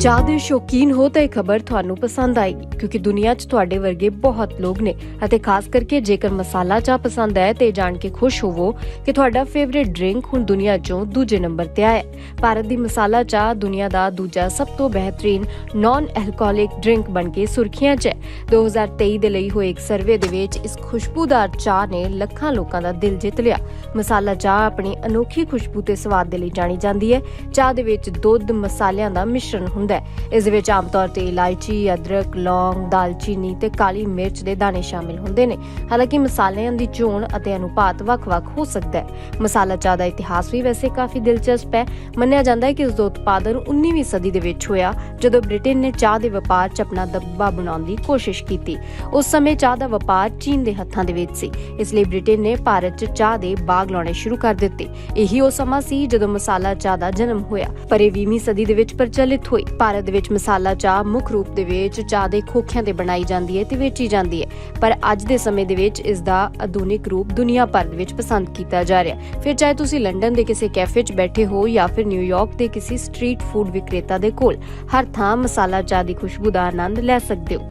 ਚਾਹ ਦੇ ਸ਼ੌਕੀਨ ਹੋ ਤਾਂ ਇਹ ਖਬਰ ਤੁਹਾਨੂੰ ਪਸੰਦ ਆਏਗੀ ਕਿਉਂਕਿ ਦੁਨੀਆ 'ਚ ਤੁਹਾਡੇ ਵਰਗੇ ਬਹੁਤ ਲੋਕ ਨੇ ਅਤੇ ਖਾਸ ਕਰਕੇ ਜੇਕਰ ਮਸਾਲਾ ਚਾਹ ਪਸੰਦ ਹੈ ਤੇ ਜਾਣ ਕੇ ਖੁਸ਼ ਹੋਵੋ ਕਿ ਤੁਹਾਡਾ ਫੇਵਰਿਟ ਡਰਿੰਕ ਹੁਣ ਦੁਨੀਆ 'ਚੋਂ ਦੂਜੇ ਨੰਬਰ ਤੇ ਆਇਆ ਹੈ। ਭਾਰਤ ਦੀ ਮਸਾਲਾ ਚਾਹ ਦੁਨੀਆ ਦਾ ਦੂਜਾ ਸਭ ਤੋਂ ਬਿਹਤਰੀਨ ਨਾਨ ਐਲਕੋਹਲਿਕ ਡਰਿੰਕ ਬਣ ਕੇ ਸੁਰਖੀਆਂ 'ਚ ਹੈ। 2023 ਦੇ ਲਈ ਹੋਏ ਇੱਕ ਸਰਵੇ ਦੇ ਵਿੱਚ ਇਸ ਖੁਸ਼ਬੂਦਾਰ ਚਾਹ ਨੇ ਲੱਖਾਂ ਲੋਕਾਂ ਦਾ ਦਿਲ ਜਿੱਤ ਲਿਆ। ਮਸਾਲਾ ਚਾਹ ਆਪਣੀ ਅਨੋਖੀ ਖੁਸ਼ਬੂ ਤੇ ਸਵਾਦ ਦੇ ਲਈ ਜਾਣੀ ਜਾਂਦੀ ਹੈ। ਚਾਹ ਦੇ ਵਿੱਚ ਦੁੱਧ, ਮਸਾਲਿਆਂ ਦਾ ਮਿਸ਼ਰਣ ਹੁੰਦਾ ਹੁੰਦਾ ਹੈ। ਇਸ ਦੇ ਵਿੱਚ ਆਮ ਤੌਰ ਤੇ ਇਲਾਇਚੀ, ਅਦਰਕ, ਲੌਂਗ ਦਾਲਚੀਨੀ ਤੇ ਕਾਲੀ ਮਿਰਚ ਦੇ ਦਾਣੇ ਸ਼ਾਮਿਲ ਹੁੰਦੇ ਨੇ। ਹਾਲਾਂਕਿ ਮਸਾਲਿਆਂ ਦੀ ਚੋਣ ਅਤੇ ਅਨੁਪਾਤ ਵੱਖ-ਵੱਖ ਹੋ ਸਕਦਾ ਹੈ। ਮਸਾਲਾ ਚਾਹ ਦਾ ਇਤਿਹਾਸ ਵੀ ਵੈਸੇ ਕਾਫੀ ਦਿਲਚਸਪ ਹੈ। ਮੰਨਿਆ ਜਾਂਦਾ ਹੈ ਕਿ ਇਸ ਦਾ ਉਤਪਾਦਨ 19ਵੀਂ ਸਦੀ ਦੇ ਵਿੱਚ ਹੋਇਆ, ਜਦੋਂ ਬ੍ਰਿਟੇਨ ਨੇ ਚਾਹ ਦੇ ਵਪਾਰ 'ਚ ਆਪਣਾ ਦਬਦਬਾ ਬਣਾਉਣ ਦੀ ਕੋਸ਼ਿਸ਼ ਕੀਤੀ। ਉਸ ਸਮੇਂ ਚਾਹ ਦਾ ਵਪਾਰ ਚੀਨ ਦੇ ਹੱਥਾਂ ਦੇ ਵਿੱਚ ਸੀ। ਇਸ ਲਈ ਬ੍ਰਿਟੇਨ ਨੇ ਭਾਰਤ 'ਚ ਚਾਹ ਦੇ ਬਾਗ ਲਾਉਣੇ ਸ਼ੁਰੂ ਕਰ ਦਿੱਤੇ। ਇਹੀ ਉਹ ਸਮਾਂ ਸੀ ਜਦੋਂ ਮਸਾਲਾ ਚਾਹ ਦਾ ਜਨਮ ਹੋਇਆ, ਪਰ ਇਹ 20ਵੀਂ ਸਦੀ ਦੇ ਵਿੱਚ ਪ੍ਰਚਲਿਤ ਹੋਈ। ਭਾਰਤ ਦੇ ਵਿੱਚ ਮਸਾਲਾ ਚਾਹ ਮੁੱਖ ਰੂਪ ਦੇ ਵਿੱਚ ਚਾਹ ਦੇ ਖੋਖਿਆਂ ਤੇ ਬਣਾਈ ਜਾਂਦੀ ਹੈ ਤੇ ਵੇਚੀ ਜਾਂਦੀ ਹੈ। ਪਰ ਅੱਜ ਦੇ ਸਮੇਂ ਦੇ ਵਿੱਚ ਇਸ ਦਾ ਆਧੁਨਿਕ ਰੂਪ ਦੁਨੀਆ ਭਰ ਦੇ ਵਿੱਚ ਪਸੰਦ ਕੀਤਾ ਜਾ ਰਿਹਾ ਹੈ। ਫਿਰ ਚਾਹੇ ਤੁਸੀਂ ਲੰਡਨ ਦੇ ਕਿਸੇ ਕੈਫੇ 'ਚ ਬੈਠੇ ਹੋ ਜਾਂ ਫਿਰ ਨਿਊਯਾਰਕ ਦੇ ਕਿਸੇ ਸਟਰੀਟ ਫੂਡ ਵਿਕਰੇਤਾ ਦੇ ਕੋਲ, ਹਰ ਥਾਂ ਮਸਾਲਾ ਚਾਹ ਦੀ ਖੁਸ਼ਬੂ ਦਾ ਆਨੰਦ ਲੈ ਸਕਦੇ ਹੋ।